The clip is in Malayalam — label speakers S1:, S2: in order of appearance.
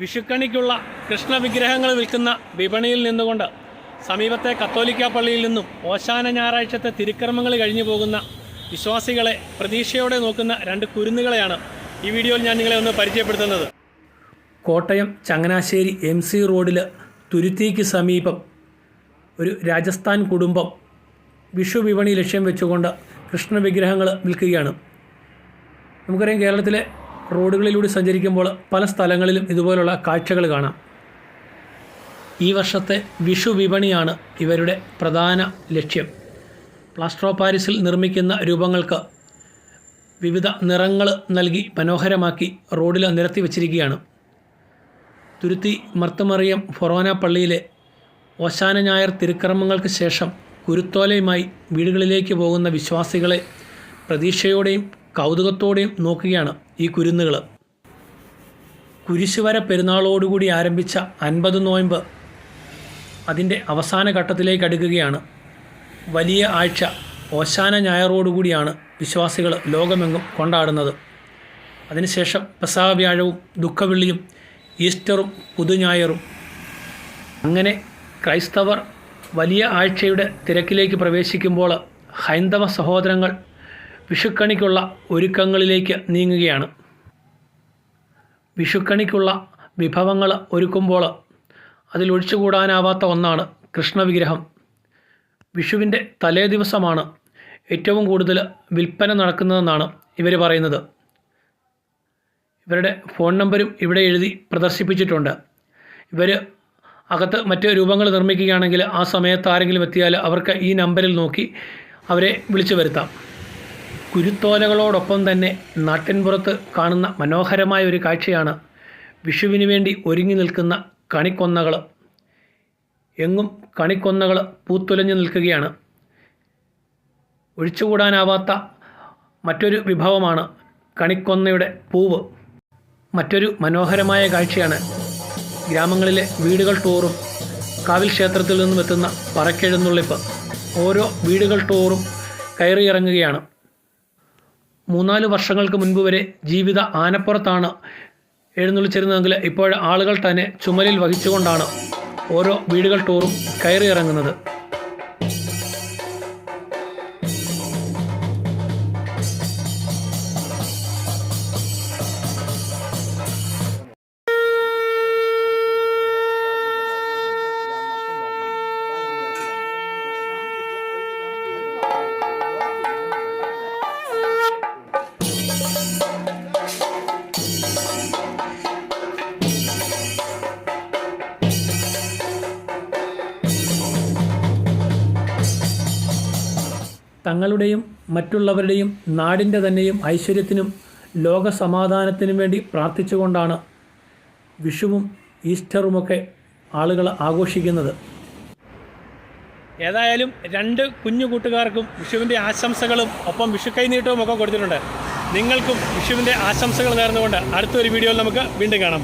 S1: വിഷുക്കണിക്കുള്ള കൃഷ്ണവിഗ്രഹങ്ങൾ വിൽക്കുന്ന വിപണിയിൽ നിന്നുകൊണ്ട് സമീപത്തെ കത്തോലിക്ക പള്ളിയിൽ നിന്നും ഓശാന ഞായറാഴ്ചത്തെ തിരുക്കർമ്മങ്ങൾ കഴിഞ്ഞു പോകുന്ന വിശ്വാസികളെ പ്രതീക്ഷയോടെ നോക്കുന്ന രണ്ട് കുരുന്നുകളെയാണ് ഈ വീഡിയോയിൽ ഞാൻ നിങ്ങളെ ഒന്ന് പരിചയപ്പെടുത്തുന്നത്. കോട്ടയം ചങ്ങനാശ്ശേരി എം സി റോഡിൽ തുരുത്തിക്ക് സമീപം ഒരു രാജസ്ഥാൻ കുടുംബം വിഷു വിപണി ലക്ഷ്യം വെച്ചുകൊണ്ട് കൃഷ്ണവിഗ്രഹങ്ങൾ വിൽക്കുകയാണ്. നമുക്കറിയാം കേരളത്തിലെ റോഡുകളിലൂടെ സഞ്ചരിക്കുമ്പോൾ പല സ്ഥലങ്ങളിലും ഇതുപോലുള്ള കാഴ്ചകൾ കാണാം. ഈ വർഷത്തെ വിഷു വിപണിയാണ് ഇവരുടെ പ്രധാന ലക്ഷ്യം. പ്ലാസ്റ്റർ ഓഫ് പാരീസിൽ നിർമ്മിക്കുന്ന രൂപങ്ങൾക്ക് വിവിധ നിറങ്ങൾ നൽകി മനോഹരമാക്കി റോഡിൽ നിരത്തി വച്ചിരിക്കുകയാണ്. തുരുത്തി മർത്തമറിയം ഫൊറോന പള്ളിയിലെ ഓശാന ഞായർ തിരുക്കർമ്മങ്ങൾക്ക് ശേഷം കുരുത്തോലയുമായി വീടുകളിലേക്ക് പോകുന്ന വിശ്വാസികളെ പ്രതീക്ഷയോടെയും കൗതുകത്തോടെയും നോക്കുകയാണ് ഈ കുരുന്നുകൾ. കുരിശുവര പെരുന്നാളോടുകൂടി ആരംഭിച്ച അൻപത് നോയമ്പ് അതിന്റെ അവസാന ഘട്ടത്തിലേക്ക് അടുക്കുകയാണ്. വലിയ ആഴ്ച ഓശാന ഞായറോടുകൂടിയാണ് വിശ്വാസികൾ ലോകമെങ്ങും കൊണ്ടാടുന്നത്. അതിനുശേഷം പ്രസാവ വ്യാഴവും ദുഃഖവെള്ളിയും ഈസ്റ്ററും പുതുഞായറും. അങ്ങനെ ക്രൈസ്തവർ വലിയ ആഴ്ചയുടെ തിരക്കിലേക്ക് പ്രവേശിക്കുമ്പോൾ ഹൈന്ദവ സഹോദരങ്ങൾ വിഷുക്കണിക്കുള്ള ഒരുക്കങ്ങളിലേക്ക് നീങ്ങുകയാണ്. വിഷുക്കണിക്കുള്ള വിഭവങ്ങൾ ഒരുക്കുമ്പോൾ അതിൽ ഒഴിച്ചുകൂടാനാവാത്ത ഒന്നാണ് കൃഷ്ണവിഗ്രഹം. വിഷുവിന്റെ തലേദിവസമാണ് ഏറ്റവും കൂടുതൽ വിൽപ്പന നടക്കുന്നതെന്നാണ് ഇവർ പറയുന്നത്. ഇവരുടെ ഫോൺ നമ്പരും ഇവിടെ എഴുതി പ്രദർശിപ്പിച്ചിട്ടുണ്ട്. ഇവർ അകത്ത് മറ്റ് രൂപങ്ങൾ നിർമ്മിക്കുകയാണെങ്കിൽ ആ സമയത്ത് ആരെങ്കിലും എത്തിയാൽ അവർക്ക് ഈ നമ്പറിൽ നോക്കി അവരെ വിളിച്ചു വരുത്താം. കുരുത്തോലകളോടൊപ്പം തന്നെ നാട്ടിൻപുറത്ത് കാണുന്ന മനോഹരമായ ഒരു കാഴ്ചയാണ് വിഷുവിന് വേണ്ടി ഒരുങ്ങി നിൽക്കുന്ന കണിക്കൊന്നകൾ. എങ്ങും കണിക്കൊന്നകൾ പൂത്തുലഞ്ഞു നിൽക്കുകയാണ്. ഒഴിച്ചുകൂടാനാവാത്ത മറ്റൊരു വിഭവമാണ് കണിക്കൊന്നയുടെ പൂവ്. മറ്റൊരു മനോഹരമായ കാഴ്ചയാണ് ഗ്രാമങ്ങളിലെ വീടുകൾ തോറും കാവിൽ ക്ഷേത്രത്തിൽ നിന്നും എത്തുന്ന പറക്കെഴുന്നള്ളിപ്പ്. ഓരോ വീടുകൾ തോറും കയറിയിറങ്ങുകയാണ്. മൂന്നാൽ വർഷങ്ങൾക്ക് മുൻപ് വരെ ജീവിത ആനപ്പുറത്താണ് എഴുന്നള്ളിച്ചിരുന്നതെങ്കിൽ ഇപ്പോൾ ആളുകൾ തന്നെ ചുമലിൽ വഹിച്ചുകൊണ്ടാണ് ഓരോ വീടുകൾ തോറും കയറിയിറങ്ങുന്നത്. തങ്ങളുടെയും മറ്റുള്ളവരുടെയും നാടിന്റെ തന്നെയും ഐശ്വര്യത്തിനും ലോക സമാധാനത്തിനും വേണ്ടി പ്രാർത്ഥിച്ചുകൊണ്ടാണ് വിഷുവും ഈസ്റ്ററുമൊക്കെ ആളുകൾ ആഘോഷിക്കുന്നത്. ഏതായാലും രണ്ട് കുഞ്ഞു കൂട്ടുകാർക്കും വിഷുവിന്റെ ആശംസകളും ഒപ്പം വിഷു കൈനീട്ടവും ഒക്കെ കൊടുത്തിട്ടുണ്ട്. നിങ്ങൾക്കും വിഷുവിന്റെ ആശംസകൾ നേർന്നുകൊണ്ട് അടുത്തൊരു വീഡിയോയിൽ നമുക്ക് വീണ്ടും കാണാം.